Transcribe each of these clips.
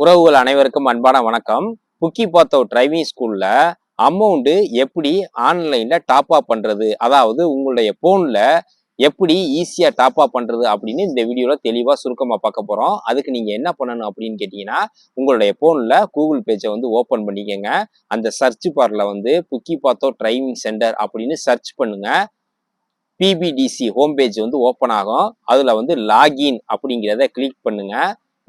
உறவுகள் அனைவருக்கும் அன்பான வணக்கம். புக்கி பார்த்தோ டிரைவிங் ஸ்கூல்ல அமௌண்ட் எப்படி ஆன்லைன்ல டாப் அப் பண்றது? அதாவது உங்களுடைய போன்ல எப்படி ஈஸியா டாப் அப் பண்றது அப்படின்னு இந்த வீடியோல தெளிவா சுருக்கமா பார்க்க போறோம். அதுக்கு நீங்க என்ன பண்ணணும் அப்படின்னு கேட்டீங்கன்னா உங்களுடைய போன்ல கூகுள் பேஜை வந்து ஓபன் பண்ணிக்கோங்க. அந்த சர்ச் பார்ல வந்து புக்கி பார்த்தோ டிரைவிங் சென்டர் அப்படின்னு சர்ச் பண்ணுங்க. பிபிடிசி ஹோம் பேஜ் வந்து ஓப்பன் ஆகும். அதுல வந்து லாகின் அப்படிங்கிறத கிளிக் பண்ணுங்க.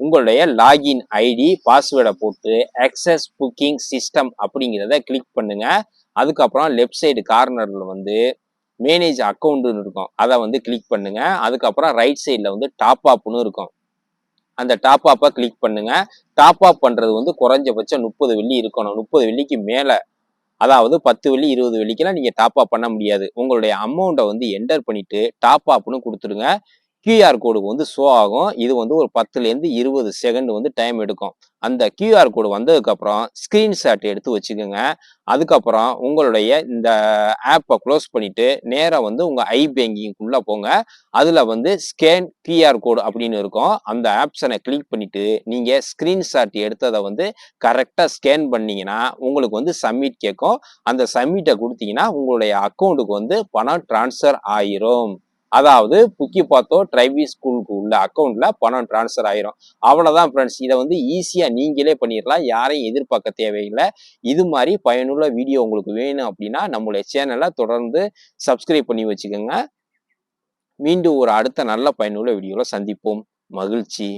உங்களுடைய லாகின் ஐடி பாஸ்வேர்டை போட்டு அக்சஸ் புக்கிங் சிஸ்டம் அப்படிங்கிறத கிளிக் பண்ணுங்க. அதுக்கப்புறம் லெஃப்ட் சைடு கார்னரில் வந்து மேனேஜ் அக்கௌண்ட்னு இருக்கும். அதை வந்து கிளிக் பண்ணுங்க. அதுக்கப்புறம் ரைட் சைடில் வந்து டாப் அப்னு இருக்கும். அந்த டாப் அப்பை கிளிக் பண்ணுங்க. டாப் அப் பண்ணுறது வந்து குறைஞ்சபட்சம் முப்பது வெள்ளி இருக்கணும். முப்பது வெள்ளிக்கு மேலே அதாவது பத்து வெள்ளி இருபது வெள்ளிக்கெல்லாம் நீங்கள் டாப் அப் பண்ண முடியாது. உங்களுடைய அமௌண்ட்டை வந்து என்டர் பண்ணிட்டு டாப் அப்னு கொடுத்துருங்க கியூஆர் கோடு வந்து ஷோ ஆகும். இது வந்து ஒரு பத்துலேருந்து இருபது செகண்ட் வந்து டைம் எடுக்கும். அந்த கியூஆர் கோடு வந்ததுக்கப்புறம் ஸ்க்ரீன்ஷாட் எடுத்து வச்சுக்கோங்க. அதுக்கப்புறம் உங்களுடைய இந்த ஆப்பை க்ளோஸ் பண்ணிட்டு நேராக வந்து உங்கள் ஐ பேங்கிங்குள்ளே போங்க. அதில் வந்து ஸ்கேன் கியூஆர் கோடு அப்படின்னு இருக்கும். அந்த ஆப்ஷனை கிளிக் பண்ணிவிட்டு நீங்கள் ஸ்க்ரீன்ஷாட் எடுத்ததை வந்து கரெக்டாக ஸ்கேன் பண்ணீங்கன்னா உங்களுக்கு வந்து சப்மிட் கேட்கும். அந்த சப்மிட்டை கொடுத்தீங்கன்னா உங்களுடைய அக்கௌண்ட்டுக்கு வந்து பணம் ட்ரான்ஸ்ஃபர் ஆயிரும். அதாவது புக்கி பார்த்தோ டிரைவி ஸ்கூலுக்கு உள்ள அக்கௌண்ட்ல பணம் டிரான்ஸ்ஃபர் ஆயிரும். அவ்வளவுதான் ஃப்ரெண்ட்ஸ் இதை வந்து ஈஸியா நீங்களே பண்ணிடலாம் யாரையும் எதிர்பார்க்க தேவையில்லை. இது மாதிரி பயனுள்ள வீடியோ உங்களுக்கு வேணும் அப்படின்னா நம்மளுடைய சேனலை தொடர்ந்து சப்ஸ்கிரைப் பண்ணி வச்சுக்கோங்க. மீண்டும் ஒரு அடுத்த நல்ல பயனுள்ள வீடியோவில் சந்திப்போம். மகிழ்ச்சி.